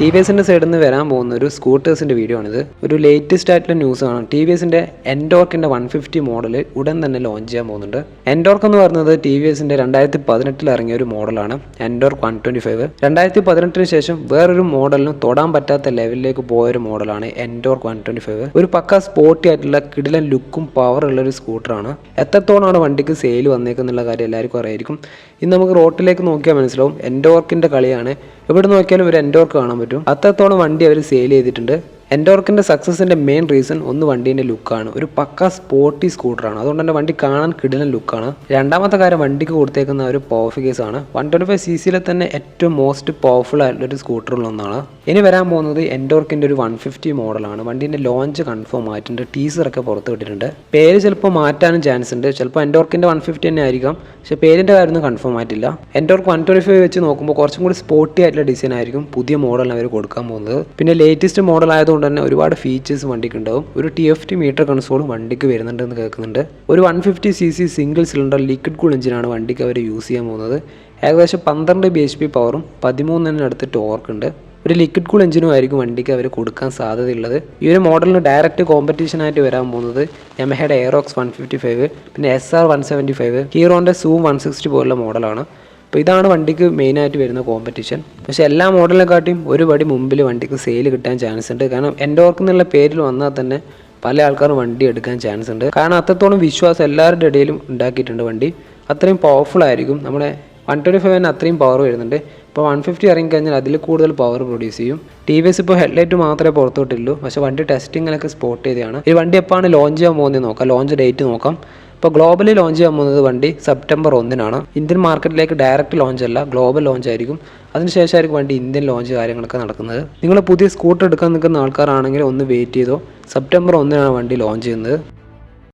T V എസിന്റെ സൈഡിൽ നിന്ന് വരാൻ പോകുന്ന ഒരു സ്കൂട്ടേഴ്സിന്റെ വീഡിയോ ആണിത്. ഒരു ലേറ്റസ്റ്റ് ആയിട്ടുള്ള ന്യൂസ് ആണ്. ടി വി എസിന്റെ എൻഡോർക്കിന്റെ വൺ ഫിഫ്റ്റി മോഡൽ ഉടൻ തന്നെ ലോഞ്ച് ചെയ്യാൻ പോകുന്നുണ്ട്. എൻഡോർക്ക് എന്ന് പറയുന്നത് ടി വി എസിന്റെ രണ്ടായിരത്തി പതിനെട്ടിൽ ഇറങ്ങിയ ഒരു മോഡലാണ് എൻഡോർക്ക് വൺ ട്വന്റി ഫൈവ് രണ്ടായിരത്തി പതിനെട്ടിന് ശേഷം വേറൊരു മോഡലിനും തൊടാൻ പറ്റാത്ത ലെവലിലേക്ക് പോയ ഒരു മോഡലാണ് എൻഡോർക്ക് വൺ ട്വന്റി ഫൈവ് ഒരു പക്ക സ്പോർട്ടി ആയിട്ടുള്ള കിടിലൻ ലുക്കും പവറുള്ള ഒരു സ്കൂട്ടറാണ് എത്രത്തോളമാണ് വണ്ടിക്ക് സെയിൽ വന്നേക്കുന്നുള്ള കാര്യം എല്ലാവർക്കും അറിയായിരിക്കും. ഇന്ന് നമുക്ക് റോട്ടിലേക്ക് നോക്കിയാൽ മനസ്സിലാവും. എൻഡോർക്കിന്റെ കളിയാണ്. എവിടെ നോക്കിയാലും ഒരു എൻഡോർക്ക് കാണാൻ പറ്റും. അത്രത്തോളം വണ്ടി അവർ സെയിൽ ചെയ്തിട്ടുണ്ട്. എൻഡോർക്കിന്റെ സക്സസിന്റെ മെയിൻ റീസൺ ഒന്ന് വണ്ടീന്റെ ലുക്കാണ് ഒരു പക്ക സ്പോർട്ടി സ്കൂട്ടറാണ് അതുകൊണ്ട് തന്നെ വണ്ടി കാണാൻ കിടിലൻ ലുക്കാണ് രണ്ടാമത്തെ കാര്യം വണ്ടിക്ക് കൊടുത്തേക്കുന്ന ഒരു പവർഫിക്കേഴ്സ് ആണ് വൺ ട്വന്റി ഫൈവ് സി സിയിലെ തന്നെ ഏറ്റവും മോസ്റ്റ് പവർഫുൾ ആയിട്ടുള്ള ഒരു സ്കൂട്ടറുള്ള ഒന്നാണ്. ഇനി വരാൻ പോകുന്നത് എൻഡോർക്കിന്റെ ഒരു വൺ ഫിഫ്റ്റി മോഡലാണ് വണ്ടീന്റെ ലോഞ്ച് കൺഫേം ആയിട്ടുണ്ട്. ടീസറൊക്കെ പുറത്ത് വിട്ടിട്ടുണ്ട്. പേര് ചിലപ്പോൾ മാറ്റാനും ചാൻസ് ഉണ്ട്. ചിലപ്പോൾ എൻഡോർക്കിന്റെ വൺ ഫിഫ്റ്റി തന്നെ ആയിരിക്കാം. പക്ഷേ പേരിന്റെ കാര്യമൊന്നും കൺഫേം ആയിട്ടില്ല. എൻഡോർക്ക് വൺ ട്വന്റി ഫൈവ് വെച്ച് നോക്കുമ്പോൾ കുറച്ചും കൂടി സ്പോർട്ടി ആയിട്ടുള്ള ഡിസൈൻ ആയിരിക്കും പുതിയ മോഡലിന് അവർ കൊടുക്കാൻ പോകുന്നത്. പിന്നെ ലേറ്റസ്റ്റ് മോഡൽ ആയതുകൊണ്ട് തന്നെ ഒരുപാട് ഫീച്ചേഴ്സ് വണ്ടിക്ക് ഉണ്ടാവും ഒരു T F T meter console വണ്ടിക്ക് വരുന്നുണ്ടെന്ന് കേൾക്കുന്നുണ്ട്. ഒരു one fifty C C single cylinder liquid cool എഞ്ചിനാണ് വണ്ടിക്ക് അവർ യൂസ് ചെയ്യാൻ പോകുന്നത്. ഏകദേശം പന്ത്രണ്ട് ബി എച്ച് പി പവറും ടോർക്ക് ഉണ്ട്. ഒരു ലിക്വിഡ് കൂൾ എഞ്ചിനും ആയിരിക്കും വണ്ടിക്ക് അവർ കൊടുക്കാൻ സാധ്യതയുള്ളത്. ഈ ഒരു മോഡലിന് ഡയറക്റ്റ് കോമ്പറ്റീഷൻ ആയിട്ട് വരാൻ പോകുന്നത് യമഹയുടെ എയറോക്സ് വൺ ഫിഫ്റ്റി ഫൈവ് പിന്നെ S R one seventy five ഹീറോന്റെ Zoom one sixty പോലുള്ള മോഡലാണ് അപ്പോൾ ഇതാണ് വണ്ടിക്ക് മെയിനായിട്ട് വരുന്ന കോമ്പറ്റീഷൻ പക്ഷേ എല്ലാ മോഡലിനെക്കാട്ടിയും ഒരുപടി മുമ്പിൽ വണ്ടിക്ക് സെയിൽ കിട്ടാൻ ചാൻസ് ഉണ്ട്. കാരണം എൻഡോർക്ക് എന്നുള്ള പേരിൽ വന്നാൽ തന്നെ പല ആൾക്കാരും വണ്ടി എടുക്കാൻ ചാൻസ് ഉണ്ട്. കാരണം അത്രത്തോളം വിശ്വാസം എല്ലാവരുടെ ഇടയിലും ഉണ്ടാക്കിയിട്ടുണ്ട് വണ്ടി. അത്രയും പവർഫുൾ ആയിരിക്കും. നമ്മുടെ വൺ ട്വന്റി ഫൈവിന് അത്രയും പവർ വരുന്നുണ്ട്. ഇപ്പോൾ വൺ ഫിഫ്റ്റി ഇറങ്ങിക്കഴിഞ്ഞാൽ അതിൽ കൂടുതൽ പവർ പ്രൊഡ്യൂസ് ചെയ്യും. ടി വി എസ് ഇപ്പോൾ ഹെഡ്ലൈറ്റ് മാത്രമേ പുറത്തോട്ടുള്ളൂ. പക്ഷേ വണ്ടി ടെസ്റ്റിങ്ങിലൊക്കെ സ്പോട്ട് ചെയ്തതാണ്. ഈ വണ്ടി എപ്പോഴാണ് ലോഞ്ച് ചെയ്യാൻ പോകുന്നത് നോക്കാം. ലോഞ്ച് ഡേറ്റ് നോക്കാം. ഇപ്പോൾ ഗ്ലോബലി ലോഞ്ച് ചെയ്യാൻ പോകുന്നത് വണ്ടി സെപ്റ്റംബർ ഒന്നിനാണ്. ഇന്ത്യൻ മാർക്കറ്റിലേക്ക് ഡയറക്റ്റ് ലോഞ്ച് അല്ല ഗ്ലോബൽ ലോഞ്ച് ആയിരിക്കും. അതിനുശേഷമായിരിക്കും വണ്ടി ഇന്ത്യൻ ലോഞ്ച് കാര്യങ്ങളൊക്കെ നടക്കുന്നത്. നിങ്ങൾ പുതിയ സ്കൂട്ടർ എടുക്കാൻ നിൽക്കുന്ന ആൾക്കാരാണെങ്കിൽ ഒന്ന് വെയിറ്റ് ചെയ്തോ. സെപ്റ്റംബർ ഒന്നിനാണ് വണ്ടി ലോഞ്ച് ചെയ്യുന്നത്.